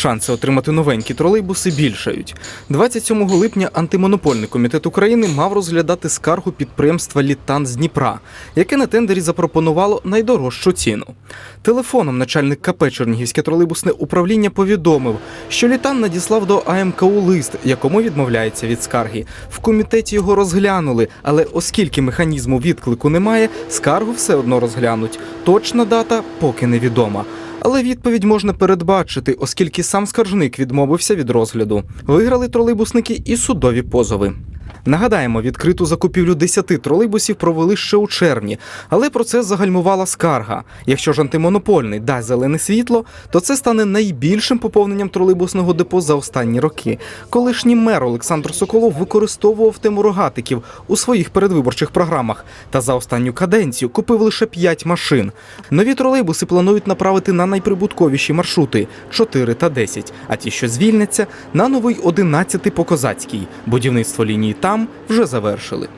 шанси отримати новенькі тролейбуси більшають. 27 липня антимонопольний комітет України мав розглядати скаргу підприємства Літан з Дніпра, яке на тендері запропонувало найдорожчу ціну. Телефоном начальник КП Чернігівське тролейбусне управління повідомив, що Літан надіслав до АМКУ лист, якому відмовляється від скарги. В комітеті його розглянули, але оскільки механізму відклику немає, скаргу все одно розглянуть. Точна дата поки невідома. Але відповідь можна передбачити, оскільки сам скаржник відмовився від розгляду. Виграли тролейбусники і судові позови. Нагадаємо, відкриту закупівлю 10 тролейбусів провели ще у червні, але процес загальмувала скарга. Якщо ж антимонопольний дасть зелене світло, то це стане найбільшим поповненням тролейбусного депо за останні роки. Колишній мер Олександр Соколов використовував тему рогатиків у своїх передвиборчих програмах та за останню каденцію купив лише 5 машин. Нові тролейбуси планують направити на найприбутковіші маршрути 4 та 10, а ті, що звільняться, на новий 11 по козацькій. Будівництво лінії там вже завершили.